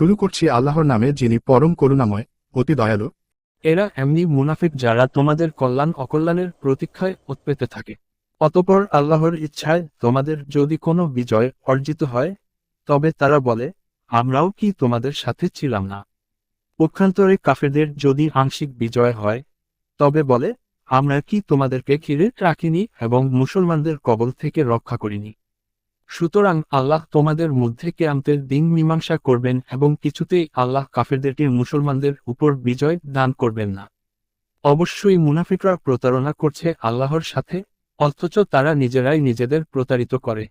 শুরু করছি আল্লাহর নামে যিনি পরম করুণাময়, অতি দয়ালু। এরা এমনি মুনাফিক যারা তোমাদের কল্যাণ, অকল্যাণের প্রতীক্ষায় উৎপেতে থাকে। অতপর আল্লাহর ইচ্ছায় তোমাদের যদি কোনো বিজয় অর্জিত হয়, তবে তারা বলে, আমরাও কি তোমাদের সাথে ছিলাম না? পক্ষান্তরে কাফেরদের যদি আংশিক বিজয় হয়, তবে বলে, আমরা কি তোমাদেরকে ঘিরে রাখিনি এবং মুসলমানদের কবল থেকে রক্ষা করিনি? সুতরাং আল্লাহ তোমাদের মধ্যে কেয়ামতের দিন মীমাংসা করবেন এবং কিছুতেই আল্লাহ কাফেরদেরকে মুসলমানদের উপর বিজয় দান করবেন না। অবশ্যই মুনাফিকরা প্রতারণা করছে আল্লাহর সাথে, অথচ তারা নিজেরাই নিজেদের প্রতারিত করে।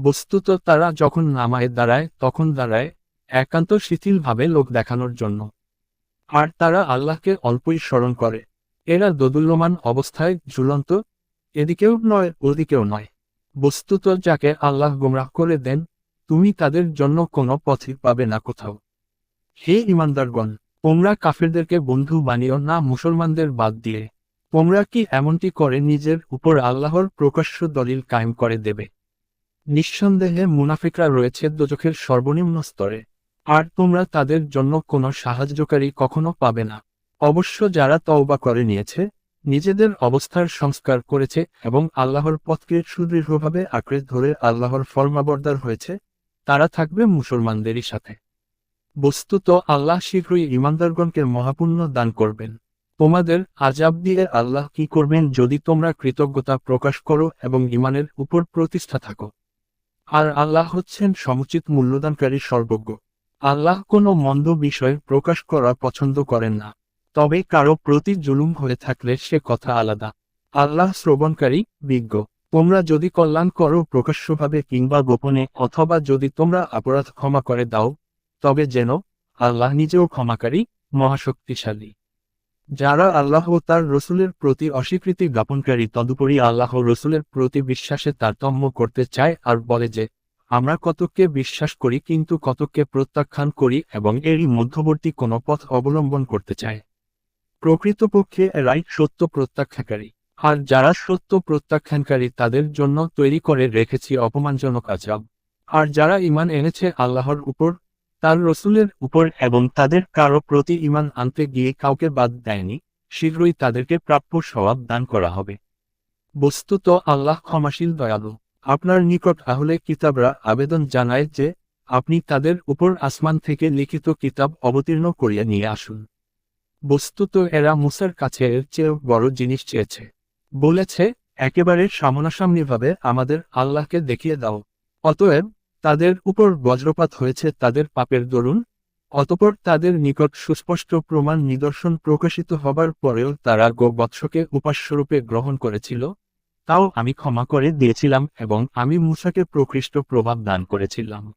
বস্তুত তারা যখন নামায় দাঁড়ায়, তখন দাঁড়ায় একান্ত শিথিলভাবে লোক দেখানোর জন্য। আর তারা আল্লাহকে অল্পই স্মরণ করে। এরা দোদুল্যমান অবস্থায় ঝুলন্ত, এদিকেও নয়, ওদিকেও নয়। বস্তুত যাকে আল্লাহ গোমরাহ করে দেন, তুমি তাদের জন্য কোনো পথই পাবে না কোথাও। হে ইমানদারগণ তোমরা কাফেরদেরকে বন্ধু বানিও না মুসলমানদের বাদ দিয়ে। তোমরা কি এমনটি করে নিজের উপর আল্লাহর প্রকাশ্য দলিল কায়েম করে দেবে? নিঃসন্দেহে মুনাফিকরা রয়েছে দোজখের সর্বনিম্ন স্তরে, আর তোমরা তাদের জন্য কোনো সাহায্যকারী কখনো পাবে না। অবশ্য যারা তওবা করে নিয়েছে নিজেদের অবস্থার সংস্কার করেছে এবং আল্লাহর পথকে সুদৃঢ়ভাবে আঁকড়ে ধরে আল্লাহর ফরমাবর্দার হয়েছে, তারা থাকবে মুসলমানদেরই সাথে। বস্তুত আল্লাহ শীঘ্রই ইমানদারগণকে মহাপুণ্য দান করবেন। তোমাদের আজাব দিয়ে আল্লাহ কি করবেন যদি তোমরা কৃতজ্ঞতা প্রকাশ করো এবং ইমানের উপর প্রতিষ্ঠা থাকো? আর আল্লাহ হচ্ছেন সমুচিত মূল্যদানকারী সর্বজ্ঞ। আল্লাহ কোনো মন্দ বিষয় প্রকাশ করা পছন্দ করেন না। তবে কারও প্রতি জুলুম হয়ে থাকলে সে কথা আলাদা। আল্লাহ শ্রবণকারী, বিজ্ঞ। তোমরা যদি কল্যাণ করো প্রকাশ্যভাবে কিংবা গোপনে, অথবা যদি তোমরা অপরাধ ক্ষমা করে দাও, তবে যেন আল্লাহ নিজেও ক্ষমাকারী, মহাশক্তিশালী। যারা আল্লাহ ও তার রসুলের প্রতি অস্বীকৃতি জ্ঞাপনকারী, তদুপরি আল্লাহ রসুলের প্রতি বিশ্বাসে তারতম্য করতে চায় আর বলে যে, আমরা কতককে বিশ্বাস করি, কিন্তু কতককে প্রত্যাখ্যান করি এবং এরই মধ্যবর্তী কোনো পথ অবলম্বন করতে চায়। প্রকৃতপক্ষে এরাই সত্য প্রত্যাখ্যানকারী। আর যারা সত্য প্রত্যাখ্যানকারী তাদের জন্য তৈরি করে রেখেছি অপমানজনক আজাব আর যারা ইমান এনেছে আল্লাহর উপর, তার রসুলের উপর এবং তাদের কারও প্রতি ইমান আনতে গিয়ে কাউকে বাদ দেয়নি, শীঘ্রই তাদেরকে প্রাপ্য স্বভাব দান করা হবে। বস্তুত আল্লাহ ক্ষমাশীল দয়ালু। আপনার নিকট আহলে কিতাবরা আবেদন জানায় যে, আপনি তাদের উপর আসমান থেকে লিখিত কিতাব অবতীর্ণ করিয়া নিয়ে আসুন। বস্তুত এরা মুসার কাছে এর চেয়েও বড় জিনিস চেয়েছে। বলেছে, একেবারে সামনাসামনিভাবে আমাদের আল্লাহকে দেখিয়ে দাও। অতএব, তাদের উপর বজ্রপাত হয়েছে তাদের পাপের দরুন। অতপর তাদের নিকট সুস্পষ্ট প্রমাণ নিদর্শন প্রকাশিত হবার পরেও তারা গোবৎসকে উপাস্যরূপে গ্রহণ করেছিল। তাও আমি ক্ষমা করে দিয়েছিলাম এবং আমি মুসাকে প্রকৃষ্ট প্রভাব দান করেছিলাম।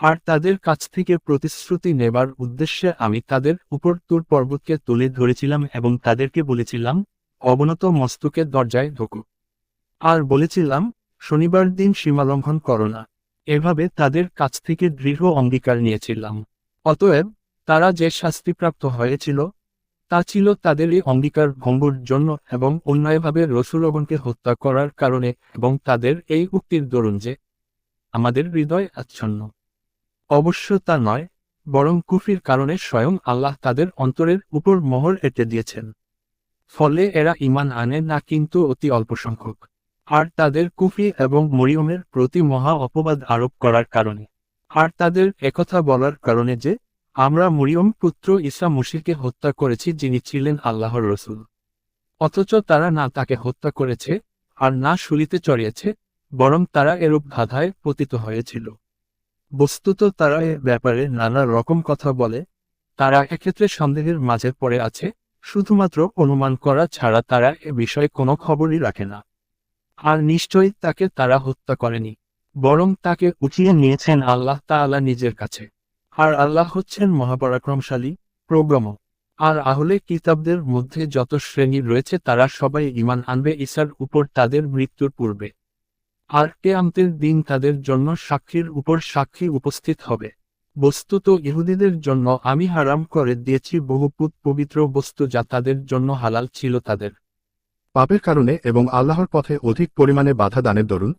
আর তাদের কাছ থেকে প্রতিশ্রুতি নেবার উদ্দেশ্যে আমি তাদের উপর তুর পর্বতকে তুলে ধরেছিলাম এবং তাদেরকে বলেছিলাম, অবনত মস্তকের দরজায় ঢোকো। আর বলেছিলাম, শনিবার দিন সীমালঙ্ঘন করো না। এভাবে তাদের কাছ থেকে দৃঢ় অঙ্গীকার নিয়েছিলাম। অতএব, তারা যে শাস্তিপ্রাপ্ত হয়েছিল, তা ছিল তাদের এই অঙ্গীকার ভঙ্গুর জন্য এবং অন্যায়ভাবে রসুলগণকে হত্যা করার কারণে এবং তাদের এই উক্তির দরুন যে, আমাদের হৃদয় আচ্ছন্ন। অবশ্য তা নয়, বরং কুফির কারণে স্বয়ং আল্লাহ তাদের অন্তরের উপর মোহর এঁটে দিয়েছেন। ফলে এরা ইমান আনে না কিন্তু অতি অল্প সংখ্যক আর তাদের কুফি এবং মরিয়মের প্রতি মহা অপবাদ আরোপ করার কারণে। আর তাদের একথা বলার কারণে যে, আমরা মরিয়ম পুত্র ঈসা মুশিকে হত্যা করেছি যিনি ছিলেন আল্লাহর রসুল। অথচ তারা না তাকে হত্যা করেছে, আর না শুলিতে চড়িয়েছে, বরং তারা এরূপ ধাঁধায় পতিত হয়েছিল। বস্তুত তারা এ ব্যাপারে নানা রকম কথা বলে, তারা এক্ষেত্রে সন্দেহের মাঝে পড়ে আছে, শুধুমাত্র অনুমান করা ছাড়া তারা এ বিষয়ে কোনো খবরই রাখে না। আর নিশ্চয়ই তাকে তারা হত্যা করেনি, বরং তাকে উঠিয়ে নিয়েছেন আল্লাহ তাআলা নিজের কাছে। আর আল্লাহ হচ্ছেন মহাপরাক্রমশালী প্রোগ্রাম আর আহলে কিতাবদের মধ্যে যত শ্রেণি রয়েছে তারা সবাই ইমান আনবে ঈসার উপর তাদের মৃত্যুর পূর্বে। আর কেয়ামতের দিন তাদের জন্য সাক্ষীর উপর সাক্ষী উপস্থিত হবে। বস্তুত ইহুদিদের জন্য আমি হারাম করে দিয়েছি বহুপুত পবিত্র বস্তু যা তাদের জন্য হালাল ছিল তাদের। পাপের কারণে এবং আল্লাহর পথে অধিক পরিমাণে বাধা দানের দরুন